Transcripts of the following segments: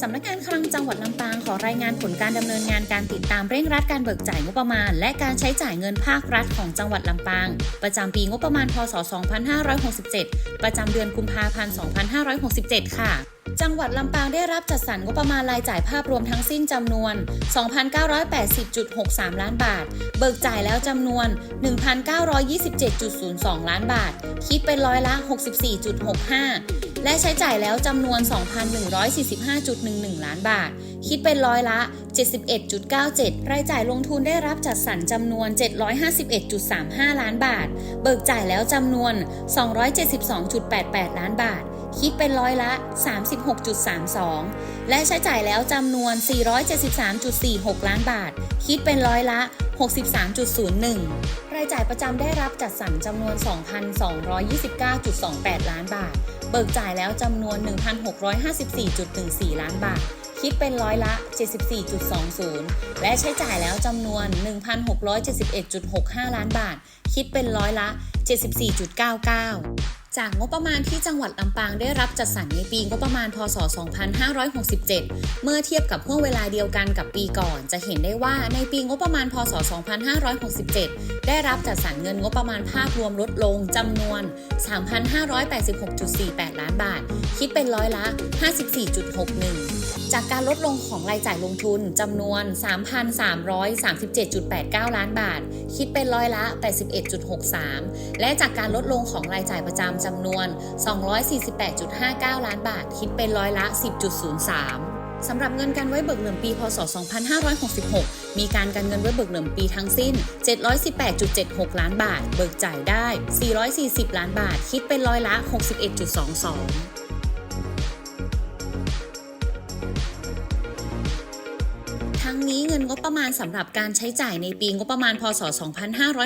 สำนักงานคลังจังหวัดลำปางขอรายงานผลการดำเนินงานการติดตามเร่งรัดการเบิกจ่ายงบประมาณ และการใช้จ่ายเงินภาครัฐของจังหวัดลำปาง ประจำปีงบประมาณพศ 2567 ประจำเดือนกุมภาพันธ์ 2567 ค่ะจังหวัดลำปางได้รับจัดสรรงบประมาณรายจ่ายภาพรวมทั้งสิ้นจำนวน 2,980.63 ล้านบาท เบิกจ่ายแล้วจำนวน 1,927.02 ล้านบาท คิดเป็นร้อยละ 64.65 และใช้จ่ายแล้วจำนวน 2,145.11 ล้านบาท คิดเป็นร้อยละ 71.97 รายจ่ายลงทุนได้รับจัดสรรจำนวน 751.35 ล้านบาท เบิกจ่ายแล้วจำนวน 272.88 ล้านบาท คิดเป็นร้อยละ 36.32 และใช้จ่ายแล้วจำนวน 473.46 ล้านบาท คิดเป็นร้อยละ 63.01 รายจ่ายประจำได้รับจัดสรรจำนวน 2,229.28 ล้านบาท เบิกจ่ายแล้วจำนวน 1,654.14 ล้านบาทคิดเป็นร้อยละ 74.20 และใช้จ่ายแล้วจำนวน 1,671.65 ล้านบาท คิดเป็นร้อยละ 74.99 จากงบประมาณที่จังหวัดลำปางได้รับจัดสรรในปีงบประมาณ พศ 2567 เมื่อเทียบกับห่วงเวลาเดียวกันกับปีก่อน จะเห็นได้ว่าในปีงบประมาณ พศ 2567 ได้รับจัดสรรเงินงบประมาณภาพรวมลดลงจำนวน 3,586.48 ล้านบาท คิดเป็นร้อยละ 54.61 จากการลดลงของรายจ่ายลงทุนจำนวน 3,337.89 ล้านบาท คิดเป็นร้อยละ 81.63 และจากการลดลงของรายจ่ายประจำจำนวน 248.59 ล้านบาท คิดเป็นร้อยละ 10.03สำหรับเงินการไว้เบิกเหลื่อมปี พศ 2566 มีการการเงินไว้เบิกเหลื่อมปีทั้งสิ้น 718.76 ล้านบาท เบิกจ่ายได้ 440 ล้านบาท คิดเป็นร้อยละ 61.22 ทั้งนี้เงินงบประมาณสำหรับการใช้จ่ายในปีงบประมาณ พศ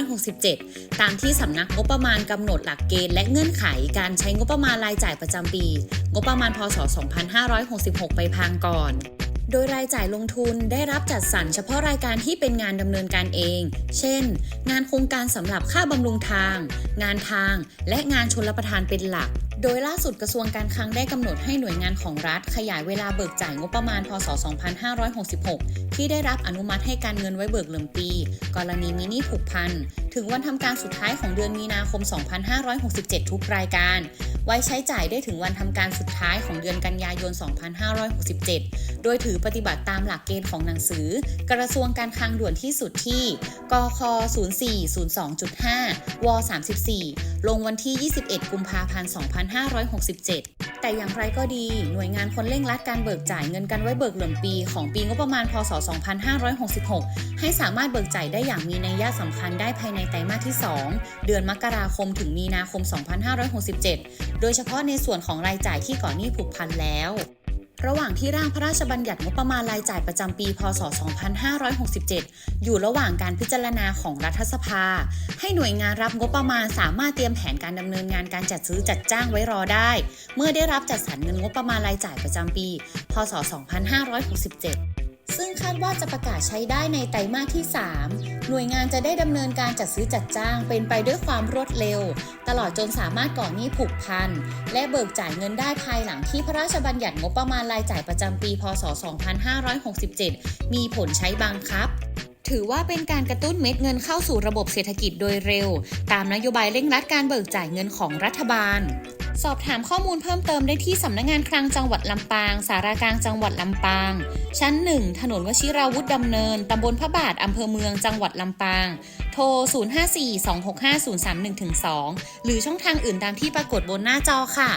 2567 ตามที่สำนักงบประมาณกำหนดหลักเกณฑ์และเงื่อนไขการใช้งบประมาณรายจ่ายประจำปี งบประมาณ พศ 2566 ไปพางก่อนโดยรายจ่ายลงทุนได้รับจัดสรรเฉพาะรายการที่เป็นงานดำเนินการเอง เช่น งานโครงการสำหรับค่าบำรุงทาง งานทาง และงานชนรับประทานเป็นหลัก โดยล่าสุดกระทรวงการคลังได้กำหนดให้หน่วยงานของรัฐ ขยายเวลาเบิกจ่ายงบประมาณ พศ 2566 ที่ได้รับอนุมัติให้การเงินไว้เบิกเหลื่อมปี กรณีมินิผูกพัน ถึงวันทำการสุดท้ายของเดือนมีนาคม 2567 ทุกรายการ ไว้ใช้จ่ายได้ถึงวันทำการสุดท้ายของเดือนกันยายน 2567 โดยถือปฏิบัติตามหลักเกณฑ์ของหนังสือ กระทรวงการคลังด่วนที่สุดที่ กค 0402.5 ว 34 ลงวันที่ 21 กุมภาพันธ์ 2 2567 แต่อย่างไรก็ดี หน่วยงานคนเร่งรัดการเบิกจ่ายเงินกันไว้เบิกเหลื่อมปีของปีงบประมาณ พศ 2566 ให้สามารถเบิกจ่ายได้อย่างมีนัยยะสำคัญได้ภายในไตรมาสที่ 2 เดือนมกราคมถึงมีนาคม 2567 โดยเฉพาะในส่วนของรายจ่ายที่ก่อนหนี้ผูกพันแล้ว ระหว่างที่ร่างพระราชบัญญัติงบประมาณรายจ่ายประจำปี พศ 2567 อยู่ระหว่างการพิจารณาของรัฐสภา ให้หน่วยงานรับงบประมาณสามารถเตรียมแผนการดำเนินงานการจัดซื้อจัดจ้างไว้รอได้ เมื่อได้รับจัดสรรเงินงบประมาณรายจ่ายประจำปี พศ 2567 ซึ่งคาดว่าจะประกาศใช้ได้ในไตรมาสที่ 3 หน่วยงานจะได้ดำเนินการจัดซื้อจัดจ้างเป็นไปด้วยความรวดเร็ว ตลอดจนสามารถก่อหนี้ผูกพัน และเบิกจ่ายเงินได้ภายหลังที่พระราชบัญญัติงบประมาณรายจ่ายประจำปี พศ 2567 มีผลใช้บังคับ ถือว่าเป็นการกระตุ้นเม็ดเงินเข้าสู่ระบบเศรษฐกิจโดยเร็ว ตามนโยบายเร่งรัดการเบิกจ่ายเงินของรัฐบาลสอบถามข้อมูลเพิ่มเติมได้ที่สำนักงานคลังจังหวัดลำปาง สารากลางจังหวัดลำปาง ชั้น 1 ถนนวชิราวุธดำเนิน ตำบลพระบาทอำเภอเมืองจังหวัดลำปาง โทร 054-265-031-2 หรือช่องทางอื่นตามที่ปรากฏบนหน้าจอค่ะ